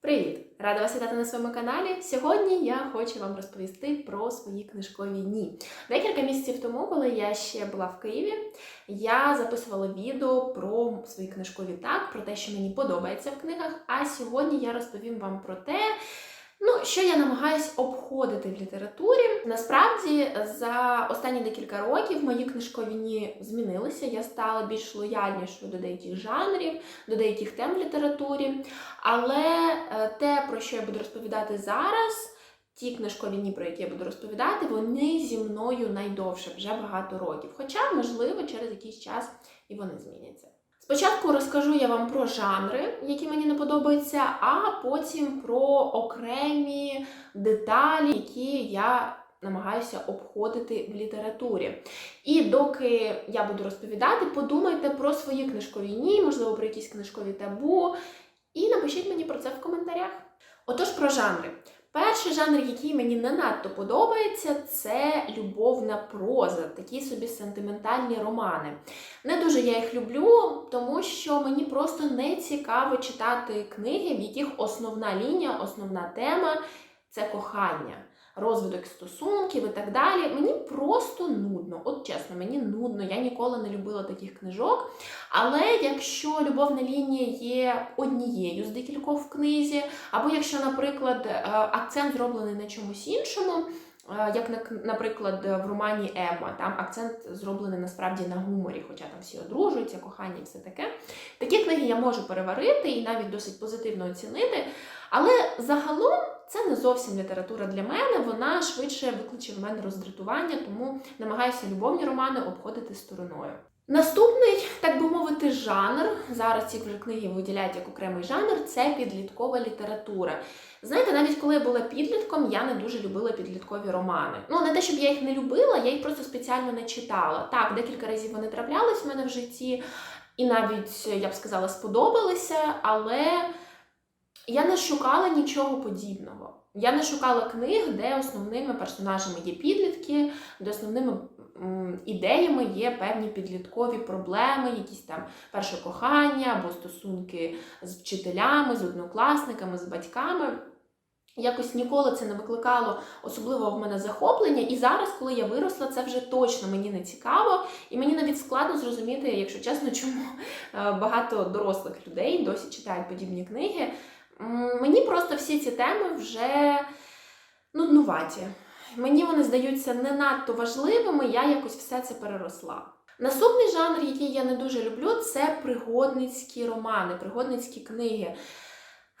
Привіт! Рада вас вітати на своєму каналі. Сьогодні я хочу вам розповісти про свої книжкові дні. Декілька місяців тому, коли я ще була в Києві, я записувала відео про свої книжкові так, про те, що мені подобається в книгах. А сьогодні я розповім вам про те, Ну, що я намагаюсь обходити в літературі. Насправді, за останні декілька років мої книжкові дні змінилися. Я стала більш лояльнішою до деяких жанрів, до деяких тем в літературі. Але е, те, про що я буду розповідати зараз, ті книжкові дні, про які я буду розповідати, вони зі мною найдовше, вже багато років. Хоча, можливо, через якийсь час і вони зміняться. Спочатку розкажу я вам про жанри, які мені не подобаються, а потім про окремі деталі, які я намагаюся обходити в літературі. І доки я буду розповідати, подумайте про свої книжкові дні, можливо, про якісь книжкові табу, і напишіть мені про це в коментарях. Отож, про жанри. Перший жанр, який мені не надто подобається, це любовна проза, такі собі сентиментальні романи. Не дуже я їх люблю, тому що мені просто не цікаво читати книги, в яких основна лінія, основна тема це кохання, розвиток стосунків і так далі. Мені просто нудно. От чесно, мені нудно. Я ніколи не любила таких книжок. Але якщо любовна лінія є однією з декількох в книзі, або якщо, наприклад, е, акцент зроблений на чомусь іншому. е, Як наприклад, в романі Емма, там акцент зроблений насправді на гуморі, хоча там всі одружуються, кохання і все таке. Такі книги я можу переварити і навіть досить позитивно оцінити. Але загалом це не зовсім література для мене. Вона швидше викличе в мене роздратування, тому намагаюся любовні романи обходити стороною. Наступний, так би мовити, жанр. Зараз ці вже книги виділяють як окремий жанр це підліткова література. Знаєте, навіть коли я була підлітком, я не дуже любила підліткові романи. Ну, не те, щоб я їх не любила, я їх просто спеціально не читала. Так, декілька разів вони траплялись в мене в житті, і навіть, я б сказала, сподобалися, але я не шукала нічого подібного. Я не шукала книг, де основними персонажами є підлітки, де основними ідеями є певні підліткові проблеми, якісь там перше кохання або стосунки з вчителями, з однокласниками, з батьками. Якось ніколи це не викликало особливого в мене захоплення. І зараз, коли я виросла, це вже точно мені не цікаво. І мені навіть складно зрозуміти, якщо чесно, чому е, багато дорослих людей досі читають подібні книги. Мені просто всі ці теми вже нуднуваті. Мені вони здаються не надто важливими, я якось все це переросла. Наступний жанр, який я не дуже люблю, це пригодницькі романи, пригодницькі книги.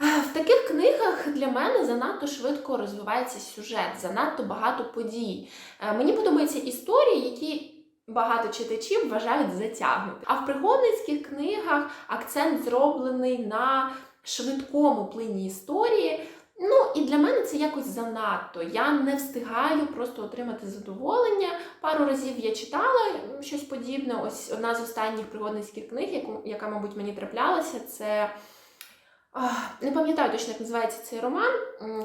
В таких книгах для мене занадто швидко розвивається сюжет, занадто багато подій. Е, Мені подобаються історії, які багато читачів вважають затягнути. А в пригодницьких книгах акцент зроблений на швидкому плині історії. Ну і для мене це якось занадто. Я не встигаю просто отримати задоволення. Пару разів я читала щось подібне. Ось одна з останніх пригодницьких книг, яку, яка, мабуть, мені траплялася, це. Не пам'ятаю точно, як називається цей роман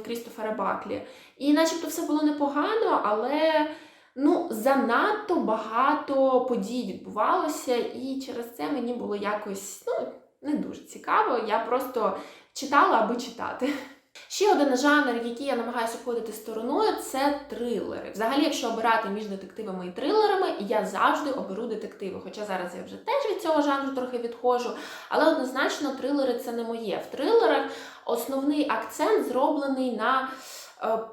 Крістофера Баклі. І начебто все було непогано, але ну, занадто багато подій відбувалося, і через це мені було якось ну, не дуже цікаво. Я просто читала, аби читати. Ще один жанр, який я намагаюся обходити стороною, це трилери. Взагалі, якщо обирати між детективами і трилерами, я завжди оберу детективи. Хоча зараз я вже теж від цього жанру трохи відходжу. Але однозначно трилери це не моє. В трилерах основний акцент зроблений на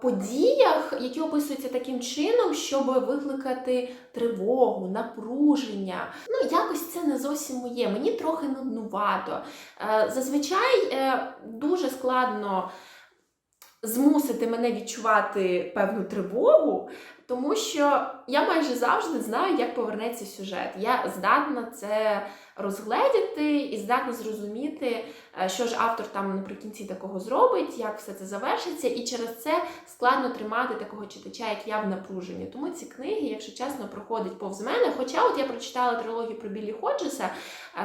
подіях, які описуються таким чином, щоб викликати тривогу, напруження. Ну, якось це не зовсім моє. Мені трохи нуднувато. Е, Зазвичай е, дуже складно змусити мене відчувати певну тривогу, тому що я майже завжди знаю, як повернеться сюжет. Я здатна це розгледіти і здатна зрозуміти, е, що ж автор там наприкінці такого зробить, як все це завершиться, і через це складно тримати такого читача, як я в напруженні. Тому ці книги, якщо чесно, проходять повз мене. Хоча от я прочитала трилогію про Біллі Ходжеса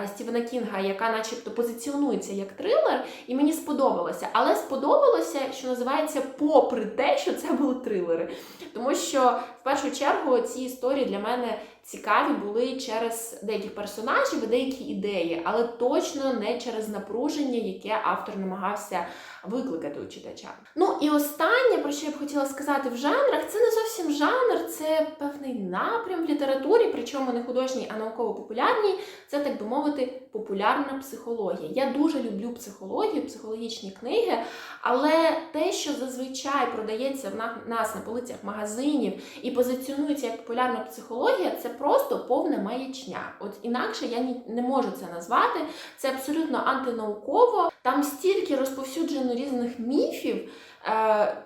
е, Стівена Кінга, яка начебто позиціонується як трилер, і мені сподобалося. Але сподобалося, що називається, попри те, що це були трилери. Тому що в першу чергу ці історії для мене цікаві були через деяких персонажів і деякі ідеї, але точно не через напруження, яке автор намагався викликати у читача. Ну і останнє, про що я б хотіла сказати в жанрах, це не зовсім жанр, це певний напрям в літературі, причому не художній, а науково-популярній. Це, так би мовити, популярна психологія. Я дуже люблю психологію, психологічні книги, але те, що зазвичай продається в нас на полицях магазинів і позиціонується як популярна психологія, це просто повна маячня. От інакше я не можу це назвати. Це абсолютно антинауково. Там стільки розповсюджено різних міфів, е,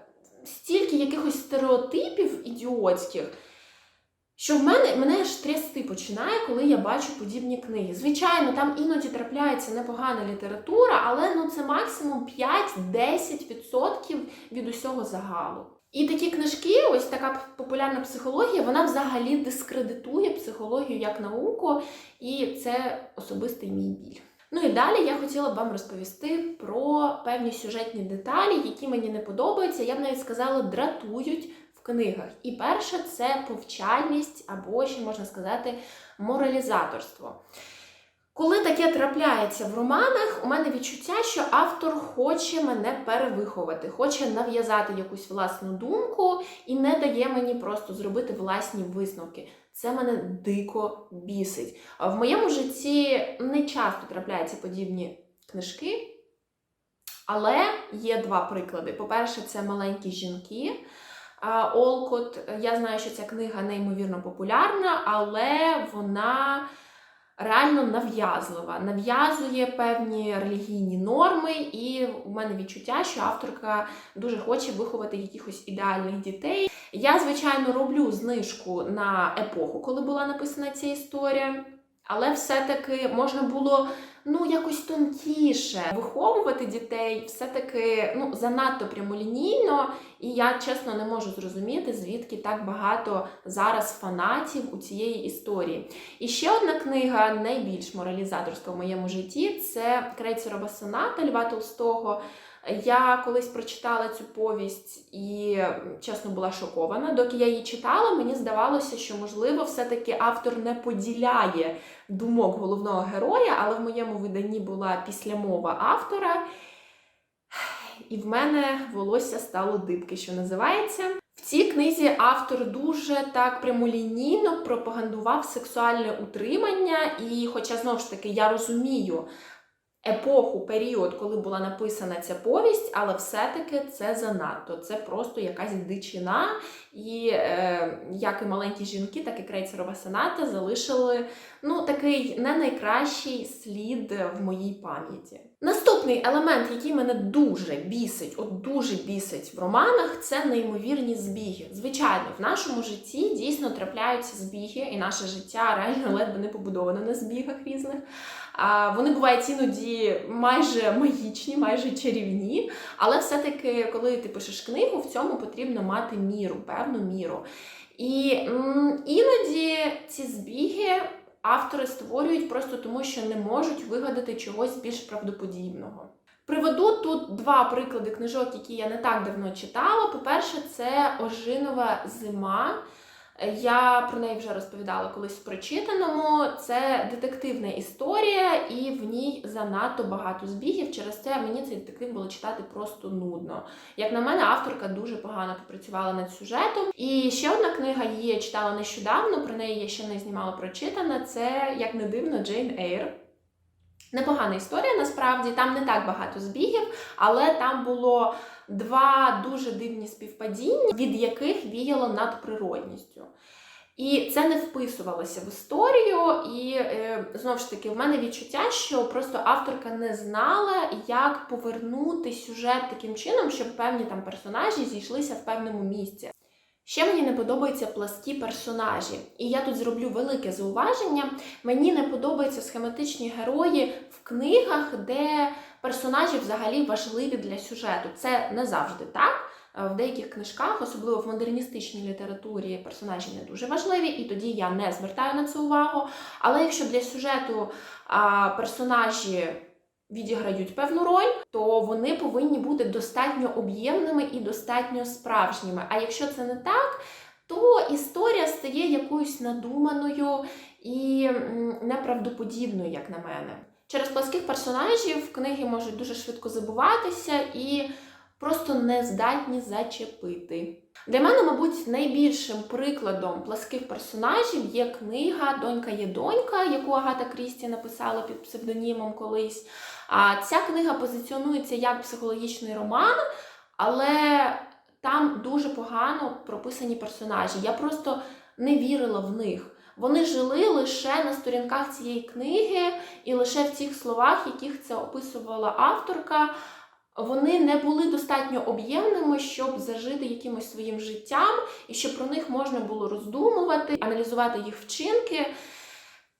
стільки якихось стереотипів ідіотських. Що в мене мене аж трясти починає, коли я бачу подібні книги. Звичайно, там іноді трапляється непогана література, але ну це максимум 5-10% від усього загалу. І такі книжки, ось така популярна психологія, вона взагалі дискредитує психологію як науку, і це особистий мій біль. Ну і далі я хотіла б вам розповісти про певні сюжетні деталі, які мені не подобаються. Я б навіть сказала, дратують в книгах. І перше це повчальність, або ще можна сказати, моралізаторство. Коли таке трапляється в романах, у мене відчуття, що автор хоче мене перевиховати, хоче нав'язати якусь власну думку і не дає мені просто зробити власні висновки. Це мене дико бісить. В моєму житті не часто трапляються подібні книжки, але є два приклади. По-перше, це маленькі жінки. Олкот. Я знаю, що ця книга неймовірно популярна, але вона реально нав'язлива, нав'язує певні релігійні норми, і у мене відчуття, що авторка дуже хоче виховати якихось ідеальних дітей. Я, звичайно, роблю знижку на епоху, коли була написана ця історія. Але все-таки можна було ну якось тонкіше виховувати дітей, все-таки ну занадто прямолінійно, і я чесно не можу зрозуміти, звідки так багато зараз фанатів у цієї історії. І ще одна книга, найбільш моралізаторська в моєму житті, це Крейцерова соната Льва Толстого. Я колись прочитала цю повість і чесно була шокована. Доки я її читала, мені здавалося, що можливо все-таки автор не поділяє думок головного героя, але в моєму виданні була післямова автора. І в мене волосся стало дибки, що називається. В цій книзі автор дуже так прямолінійно пропагандував сексуальне утримання, і, хоча знову ж таки я розумію епоху, період, коли була написана ця повість, але все-таки це занадто. Це просто якась дичина. І е, як і маленькі жінки, так і крейцерова соната залишили ну, такий не найкращий слід в моїй пам'яті. Наступний елемент, який мене дуже бісить, от дуже бісить в романах, це неймовірні збіги. Звичайно, в нашому житті дійсно трапляються збіги, і наше життя реально ледве не побудоване на збігах різних. Вони бувають іноді майже магічні, майже чарівні. Але все-таки, коли ти пишеш книгу, в цьому потрібно мати міру, певну міру. І іноді ці збіги автори створюють просто тому, що не можуть вигадати чогось більш правдоподібного. Приведу тут два приклади книжок, які я не так давно читала. По-перше, це Ожинова зима. Я про неї вже розповідала колись в прочитаному. Це детективна історія, і в ній занадто багато збігів. Через це мені цей детектив було читати просто нудно. Як на мене, авторка дуже погано попрацювала над сюжетом. І ще одна книга її я читала нещодавно. Про неї я ще не знімала прочитана. Це як не дивно Джейн Ейр. Непогана історія насправді, там не так багато збігів, але там було два дуже дивні співпадіння, від яких віяло надприродністю. І це не вписувалося в історію, і е, знову ж таки, в мене відчуття, що просто авторка не знала, як повернути сюжет таким чином, щоб певні там персонажі зійшлися в певному місці. Ще мені не подобаються пласкі персонажі, і я тут зроблю велике зауваження. Мені не подобаються схематичні герої в книгах, де персонажі взагалі важливі для сюжету. Це не завжди так. Е, В деяких книжках, особливо в модерністичній літературі, персонажі не дуже важливі, і тоді я не звертаю на це увагу. Але якщо для сюжету персонажі відіграють певну роль, то вони повинні бути достатньо об'ємними і достатньо справжніми. А якщо це не так, то історія стає якоюсь надуманою і неправдоподібною, як на мене. Через пласких персонажів книги можуть дуже швидко забуватися і просто не здатні зачепити. Для мене, мабуть, найбільшим прикладом пласких персонажів є книга Донька є донька, яку Агата Крісті написала під псевдонімом колись. А ця книга позиціонується як психологічний роман, але там дуже погано прописані персонажі. Я просто не вірила в них. Вони жили лише на сторінках цієї книги, і лише в цих словах, яких це описувала авторка, вони не були достатньо об'ємними, щоб зажити якимось своїм життям, і щоб про них можна було роздумувати, аналізувати їх вчинки.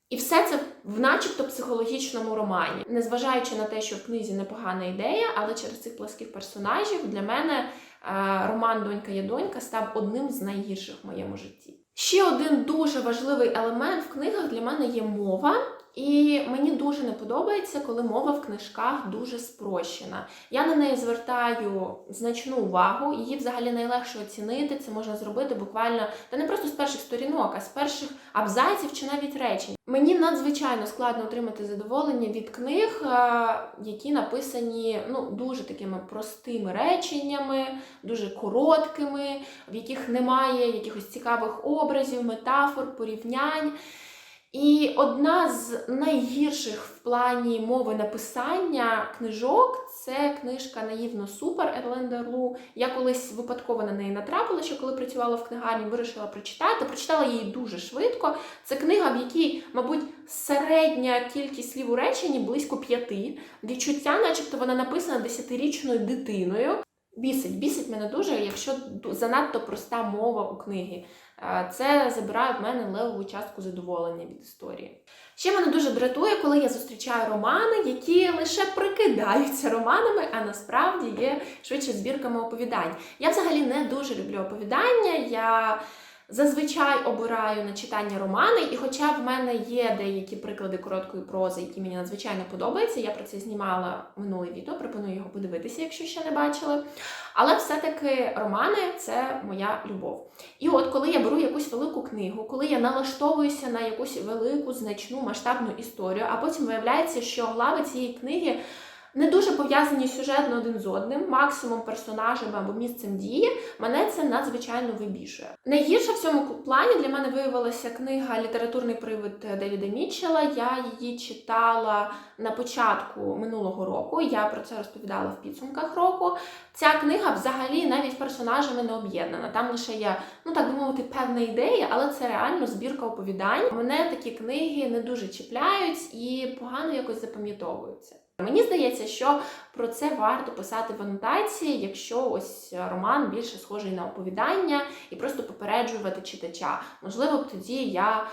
І все це в начебто психологічному романі, незважаючи на те, що в книзі непогана ідея, але через цих пласких персонажів для мене е, роман Донька є донька став одним з найгірших в моєму житті. Ще один дуже важливий елемент в книгах для мене є мова. І мені дуже не подобається, коли мова в книжках дуже спрощена. Я на неї звертаю значну увагу, її взагалі найлегше оцінити. Це можна зробити буквально та не просто з перших сторінок, а з перших абзаців чи навіть речень. Мені надзвичайно складно отримати задоволення від книг, які написані ну дуже такими простими реченнями, дуже короткими, в яких немає якихось цікавих образів, метафор, порівнянь. І одна з найгірших в плані мови написання книжок це книжка Наївно Супер Ерленда Лу. Я колись випадково на неї натрапила, що коли працювала в книгарні, вирішила прочитати. Прочитала її дуже швидко. Це книга, в якій, мабуть, середня кількість слів у реченні близько п'яти. Відчуття, начебто, вона написана десятирічною дитиною. Бісить, бісить мене дуже, якщо занадто проста мова у книги. Це забирає в мене левову частку задоволення від історії. Ще мене дуже дратує, коли я зустрічаю романи, які лише прикидаються романами, а насправді є швидше збірками оповідань. Я взагалі не дуже люблю оповідання. Я Зазвичай обираю на читання романи, і хоча в мене є деякі приклади короткої прози, які мені надзвичайно подобаються, я про це знімала минуле відео, пропоную його подивитися, якщо ще не бачили. Але все-таки романи це моя любов. І от коли я беру якусь велику книгу, коли я налаштовуюся на якусь велику, значну масштабну історію, а потім виявляється, що глави цієї книги не дуже пов'язані сюжетно один з одним, максимум персонажем або місцем дії, мене це надзвичайно вибішує. Найгірше в цьому плані для мене виявилася книга Літературний привид Девіда Мітчелла. Я її читала на початку минулого року. Я про це розповідала в підсумках року. Ця книга взагалі навіть персонажами не об'єднана. Там лише є, ну так би мовити, певна ідея, але це реально збірка оповідань. Мене такі книги не дуже чіпляють і погано якось запам'ятовуються. Мені здається, що про це варто писати в анотації, якщо ось роман більше схожий на оповідання і просто попереджувати читача. Можливо, б тоді я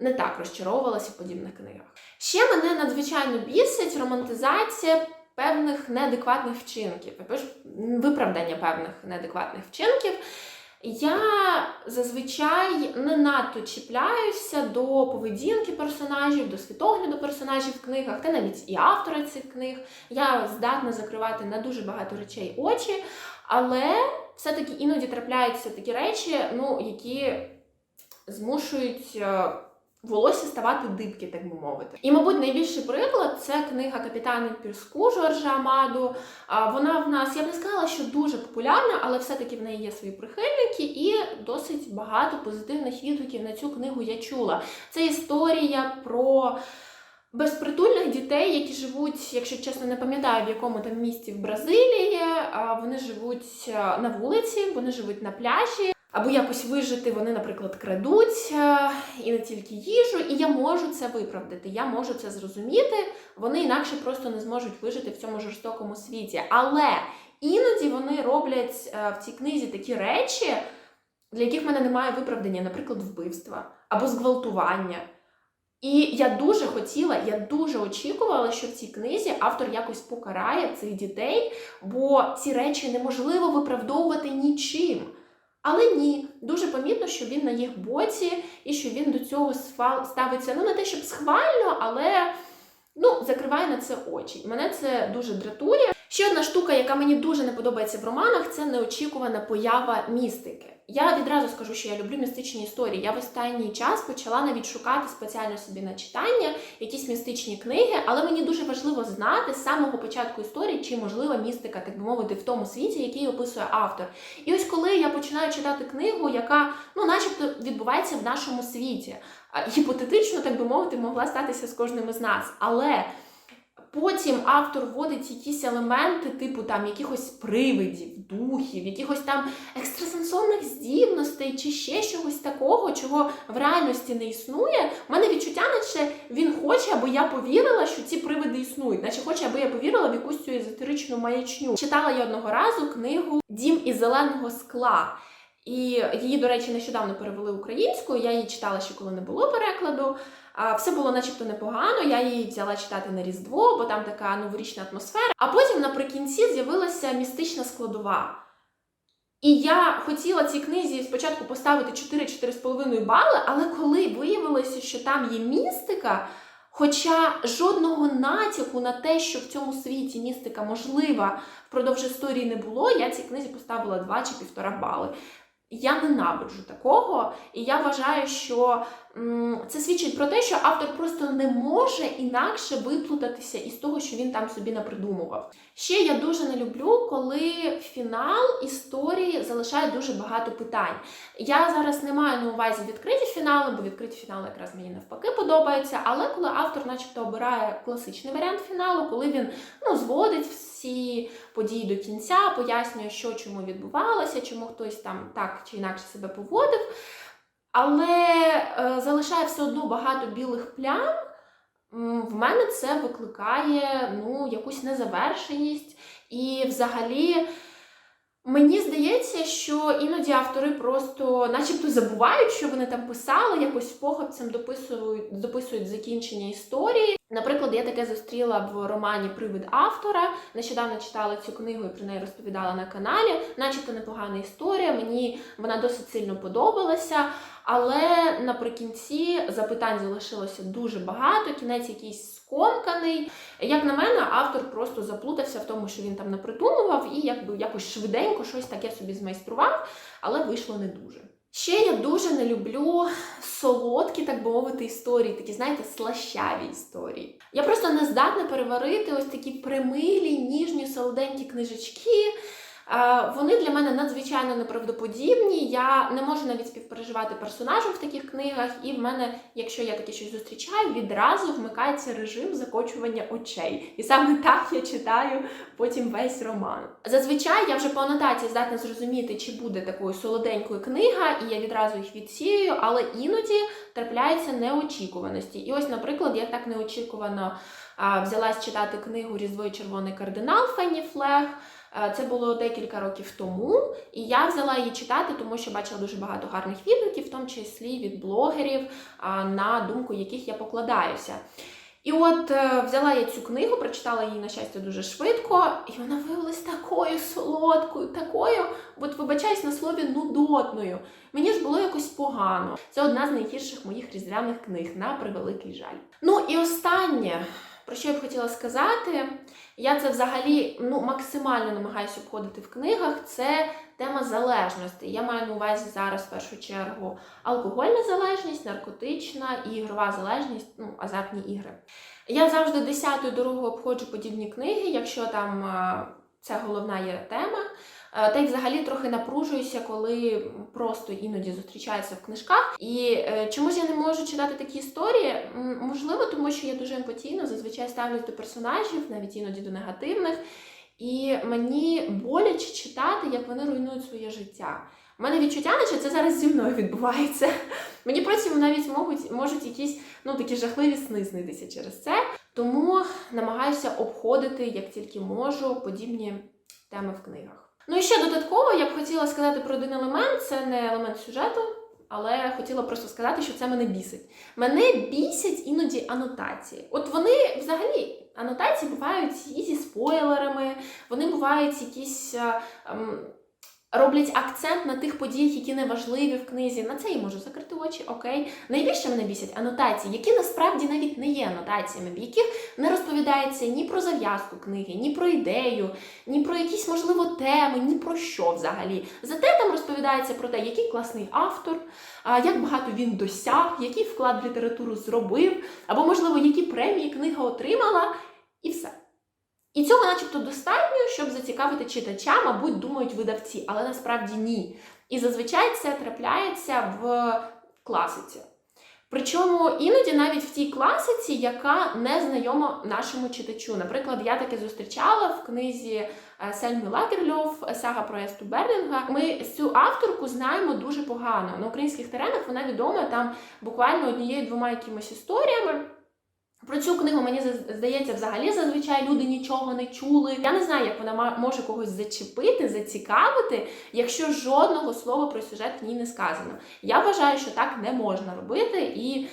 не так розчаровувалася в подібних книгах. Ще мене надзвичайно бісить романтизація певних неадекватних вчинків, виправдання певних неадекватних вчинків. Я зазвичай не надто чіпляюся до поведінки персонажів, до світогляду персонажів в книгах, та навіть і автора цих книг. Я здатна закривати на дуже багато речей очі, але все-таки іноді трапляються такі речі, ну, які змушують волосся ставати дибки, так би мовити. І, мабуть, найбільший приклад це книга Капітана Пірску Жоржа Амаду. Вона в нас, я б не сказала, що дуже популярна, але все-таки в неї є свої прихильники, і досить багато позитивних відгуків на цю книгу я чула. Це історія про. Безпритульних дітей, які живуть, якщо чесно, не пам'ятаю, в якому там місті в Бразилії, вони живуть на вулиці, вони живуть на пляжі або якось вижити, вони, наприклад, крадуть е, і не тільки їжу, і я можу це виправдати, я можу це зрозуміти. Вони інакше просто не зможуть вижити в цьому жорстокому світі. Але іноді вони роблять е, в цій книзі такі речі, для яких в мене немає виправдання, наприклад, вбивства або зґвалтування. І я дуже хотіла, я дуже очікувала, що в цій книзі автор якось покарає цих дітей, бо ці речі неможливо виправдовувати нічим. Але ні, дуже помітно, що він на їх боці і що він до цього ставиться ну не те, щоб схвально, але ну, закриває на це очі. Мене це дуже дратує. Ще одна штука, яка мені дуже не подобається в романах, це неочікувана поява містики. Я відразу скажу, що я люблю містичні історії. Я в останній час почала навіть шукати спеціально собі на читання якісь містичні книги, але мені дуже важливо знати з самого початку історії, чи можлива містика, так би мовити, в тому світі, який описує автор. І ось коли я починаю читати книгу, яка ну, начебто, відбувається в нашому світі, гіпотетично, так би мовити, могла статися з кожним із нас. Але Потім автор вводить якісь елементи, типу там якихось привидів, духів, якихось там екстрасенсорних здібностей чи ще чогось такого, чого в реальності не існує. У мене відчуття, наче він хоче, аби я повірила, що ці привиди існують, наче хоче, аби я повірила в якусь цю езотеричну маячню. Читала я одного разу книгу Дім із зеленого скла. І її, до речі, нещодавно перевели українською. Я її читала ще коли не було перекладу. Все було начебто непогано. Я її взяла читати на Різдво, бо там така новорічна атмосфера. А потім наприкінці з'явилася містична складова. І я хотіла цій книзі спочатку поставити 4-4,5 бали, але коли виявилося, що там є містика, хоча жодного натяку на те, що в цьому світі містика можлива впродовж історії не було, я цій книзі поставила 2 чи 1,5 бали. Я ненавиджу такого, і я вважаю, що це свідчить про те, що автор просто не може інакше виплутатися із того, що він там собі напридумував. Ще я дуже не люблю, коли фінал історії залишає дуже багато питань. Я зараз не маю на увазі відкриті фінали, бо відкриті фінали якраз мені навпаки подобаються. Але коли автор, начебто, обирає класичний варіант фіналу, коли він ну, зводить всі події до кінця, пояснює, що чому відбувалося, чому хтось там так чи інакше себе поводив. Але е, залишає все одно багато білих плям. В мене це викликає ну, якусь незавершеність. І взагалі мені здається, що іноді автори просто начебто забувають, що вони там писали, якось похопцем дописують, дописують закінчення історії. Наприклад, я таке зустріла в романі Привид автора. Нещодавно читала цю книгу і про неї розповідала на каналі. Начебто непогана історія. Мені вона досить сильно подобалася. Але наприкінці запитань залишилося дуже багато, кінець якийсь скомканий. Як на мене, автор просто заплутався в тому, що він там напридумував, і якби якось швиденько щось таке собі змайстрував, але вийшло не дуже. Ще я дуже не люблю солодкі, так би мовити, історії, такі, знаєте, слащаві історії. Я просто не здатна переварити ось такі примилі, ніжні, солоденькі книжечки. Е, Вони для мене надзвичайно неправдоподібні. Я не можу навіть співпереживати персонажем в таких книгах, і в мене, якщо я таке щось зустрічаю, відразу вмикається режим закочування очей. І саме так я читаю потім весь роман. Зазвичай я вже по анотації здатна зрозуміти, чи буде такою солоденькою книга, і я відразу їх відсіюю, але іноді трапляються неочікуваності. І ось, наприклад, я так неочікувано а, взялась читати книгу Різдво і червоний кардинал Фенні Флег. Е, Це було декілька років тому, і я взяла її читати, тому що бачила дуже багато гарних відгуків, в тому числі від блогерів, на думку яких я покладаюся. І от е, взяла я цю книгу, прочитала її, на щастя, дуже швидко, і вона виявилась такою солодкою, такою, от вибачаюсь на слові, нудотною. Мені ж було якось погано. Це одна з найгірших моїх різдвяних книг, на превеликий жаль. Ну і останнє, про що я б хотіла сказати, я це взагалі ну, максимально намагаюся обходити в книгах. Це тема залежності. Я маю на увазі зараз в першу чергу алкогольна залежність, наркотична і ігрова залежність, ну, азартні ігри. Я завжди десятою дорогою обходжу подібні книги, якщо там це головна є тема. Е, Та й взагалі трохи напружуюся, коли просто іноді зустрічаюся в книжках. І е, чому ж я не можу читати такі історії? Можливо, тому що я дуже емпатійно зазвичай ставлюсь до персонажів, навіть іноді до негативних. І мені боляче читати, як вони руйнують своє життя. У мене відчуття, наче це зараз зі мною відбувається. Мені потім навіть можуть, можуть якісь ну, такі жахливі сни снитися через це. Тому намагаюся обходити, як тільки можу, подібні теми в книгах. Ну і ще додатково я б хотіла сказати про один елемент, це не елемент сюжету, але хотіла просто сказати, що це мене бісить. Мене бісять іноді анотації. От вони взагалі. Анотації бувають і зі спойлерами, вони бувають якісь ем, роблять акцент на тих подіях, які не важливі в книзі. На це я можу закрити очі, окей. Найбільше мене бісять анотації, які насправді навіть не є анотаціями, в яких не розповідається ні про зав'язку книги, ні про ідею, ні про якісь, можливо, теми, ні про що взагалі. Зате там розповідається про те, який класний автор, як багато він досяг, який вклад в літературу зробив, або, можливо, які премії книга отримала, і все. І цього, начебто, достатньо, щоб зацікавити читача, мабуть, думають видавці, але насправді ні. І зазвичай це трапляється в класиці. Причому іноді навіть в тій класиці, яка не знайома нашому читачу. Наприклад, я таке зустрічала в книзі е, Сельми Лагерльов Сага про Есту Берлінга. Ми цю авторку знаємо дуже погано. На українських теренах вона відома там буквально однією-двома якимось історіями. Про цю книгу мені здається, взагалі зазвичай люди нічого не чули. Я не знаю, як вона може когось зачепити, зацікавити, якщо жодного слова про сюжет в ній не сказано. Я вважаю, що так не можна робити, і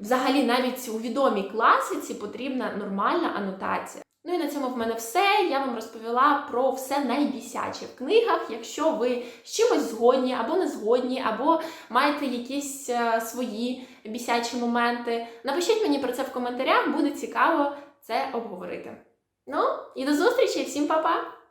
взагалі навіть у відомій класиці потрібна нормальна анотація. Ну і на цьому в мене все. Я вам розповіла про все найбісяче в книгах. Якщо ви з чимось згодні або не згодні, або маєте якісь е, свої бісячі моменти, напишіть мені про це в коментарях, буде цікаво це обговорити. Ну і до зустрічі, всім па-па!